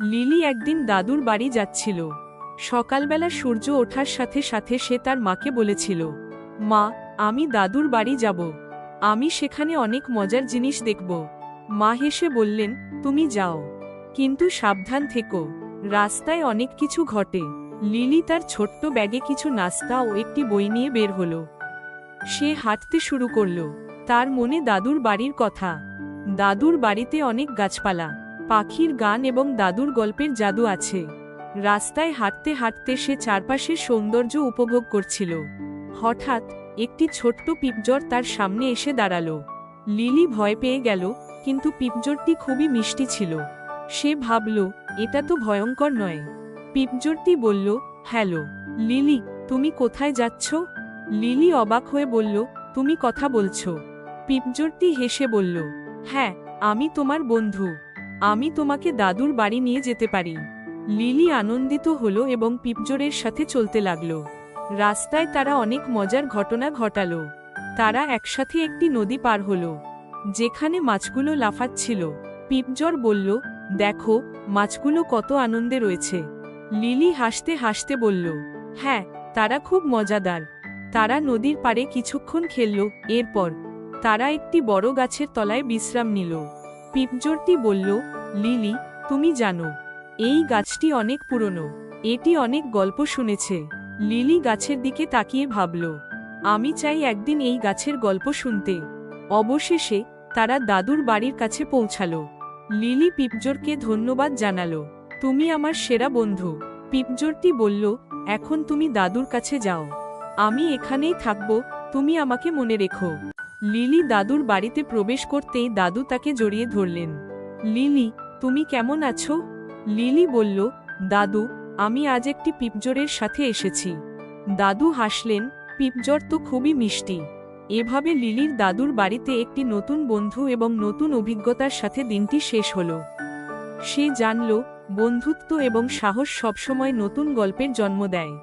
Lily একদিন দাদুর বাড়ি যাচ্ছিল। সকালবেলা সূর্য ওঠার সাথে সাথে সে তার মাকে বলেছিল, মা, আমি দাদুর বাড়ি যাব। আমি সেখানে অনেক মজার জিনিস দেখব। মা হেসে বললেন, তুমি যাও। কিন্তু সাবধান থেকো। রাস্তায় অনেক কিছু ঘটে। লিলি তার ছোট্ট ব্যাগে কিছু নাস্তা ও একটি বই নিয়ে বের হলো। সে হাঁটতে শুরু করল। তার মনে দাদুর বাড়ির কথা। দাদুর বাড়িতে অনেক গাছপালা। পাখির গান এবং দাদুর গল্পের জাদু আছে। রাস্তায় হাঁটতে হাঁটতে সে চারপাশের সৌন্দর্য উপভোগ করছিল। হঠাৎ, একটি ছোট্ট পিপজর তার সামনে এসে দাঁড়াল। লিলি ভয় পেয়ে গেল, কিন্তু পিপজরটি খুবই মিষ্টি ছিল। সে ভাবল, এটা তো ভয়ঙ্কর নয়। পিপজরটি বলল, হ্যালো, লিলি, তুমি কোথায় যাচ্ছ? লিলি অবাক হয়ে বলল, তুমি কথা বলছো। পিপজরটি হেসে বলল হ্যাঁ আমি তোমার বন্ধু। আমি তোমাকে দাদুর বাড়ি নিয়ে যেতে পারি। লিলি আনন্দিত হল এবং পিপজোরের সাথে চলতে লাগল। রাস্তায় তারা অনেক মজার ঘটনা ঘটালো। তারা একসাথে একটি নদী পার হল, যেখানে মাছগুলো লাফাচ্ছিল। পিপজর বলল, দেখো, মাছগুলো কত আনন্দে রয়েছে। লিলি হাসতে হাসতে বলল হ্যাঁ তারা খুব মজাদার। তারা নদীর পাড়ে কিছুক্ষণ খেলল, এরপর তারা একটি বড় গাছের তলায় বিশ্রাম নিল। পিপজোরটি বলল, লিলি, তুমি জানো, এই গাছটি অনেক পুরনো, এটি অনেক গল্প শুনেছে। লিলি গাছের দিকে তাকিয়ে ভাবল, আমি চাই একদিন এই গাছের গল্প শুনতে। অবশেষে তারা দাদুর বাড়ির কাছে পৌঁছালো। লিলি পিপজোরকে ধন্যবাদ জানালো, তুমি আমার সেরা বন্ধু। পিপজোরটি বলল, এখন তুমি দাদুর কাছে যাও। আমি এখানেই থাকব, তুমি আমাকে মনে রেখো। লিলি দাদুর বাড়িতে প্রবেশ করতেই দাদু তাকে জড়িয়ে ধরলেন। লিলি, তুমি কেমন আছো? লিলি বলল, দাদু, আমি আজ একটি পিপজোরের সাথে এসেছি। দাদু হাসলেন পিপজর তো খুবই মিষ্টি। এভাবে লিলির দাদুর বাড়িতে একটি নতুন বন্ধু এবং নতুন অভিজ্ঞতার সাথে দিনটি শেষ হল। সে জানল, বন্ধুত্ব এবং সাহস সবসময় নতুন গল্পের জন্ম দেয়।